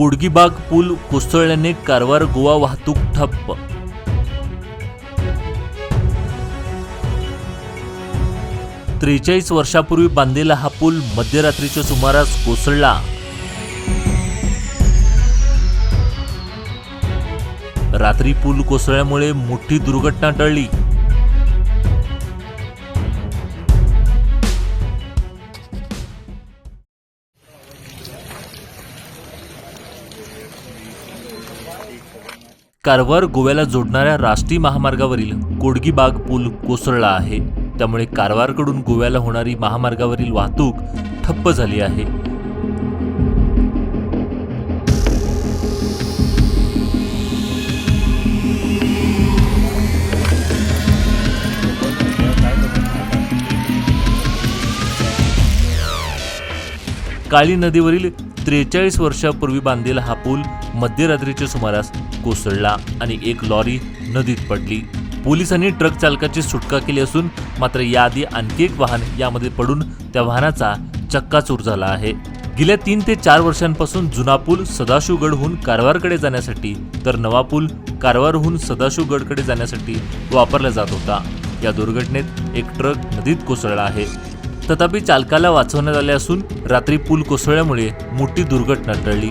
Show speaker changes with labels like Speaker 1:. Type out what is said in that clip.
Speaker 1: कुडगीबाग पूल कोसळल्याने कारवार गोवा वाहतूक ठप्प. त्रेचाळीस वर्षापूर्वी बांधलेला हा पूल मध्यरात्रीच्या सुमारास कोसळला. रात्री पूल कोसळल्यामुळे मोठी दुर्घटना टळली. कारवार गोव्याला जोडणाऱ्या राष्ट्रीय महामार्गावरील कोडगीबाग पूल कोसळला आहे. त्यामुळे कारवारकडून गोव्याला होणारी महामार्गावरील वाहतूक ठप्प झाली आहे. काळी नदीवरील त्रेचाळीस वर्षापूर्वी बांधलेला हा पूल मध्यरात्रीच्या सुमारास कोसळला आणि एक लॉरी नदीत पडली. पोलिसांनी ट्रक चालकाची सुटका केली असून मात्र याआधी आणखी एक वाहन यामध्ये पडून त्या वाहनाचा चक्काचूर झाला आहे. गेल्या तीन ते चार वर्षांपासून जुना पूल सदाशिवगडहून कारवारकडे जाण्यासाठी तर नवा पूल कारवारहून सदाशिवगडकडे जाण्यासाठी वापरला जात होता. या दुर्घटनेत एक ट्रक नदीत कोसळला आहे. तथापि चालकाला वाचवण्यात आले असून रात्री पूल कोसळल्यामुळे मोठी दुर्घटना टळली.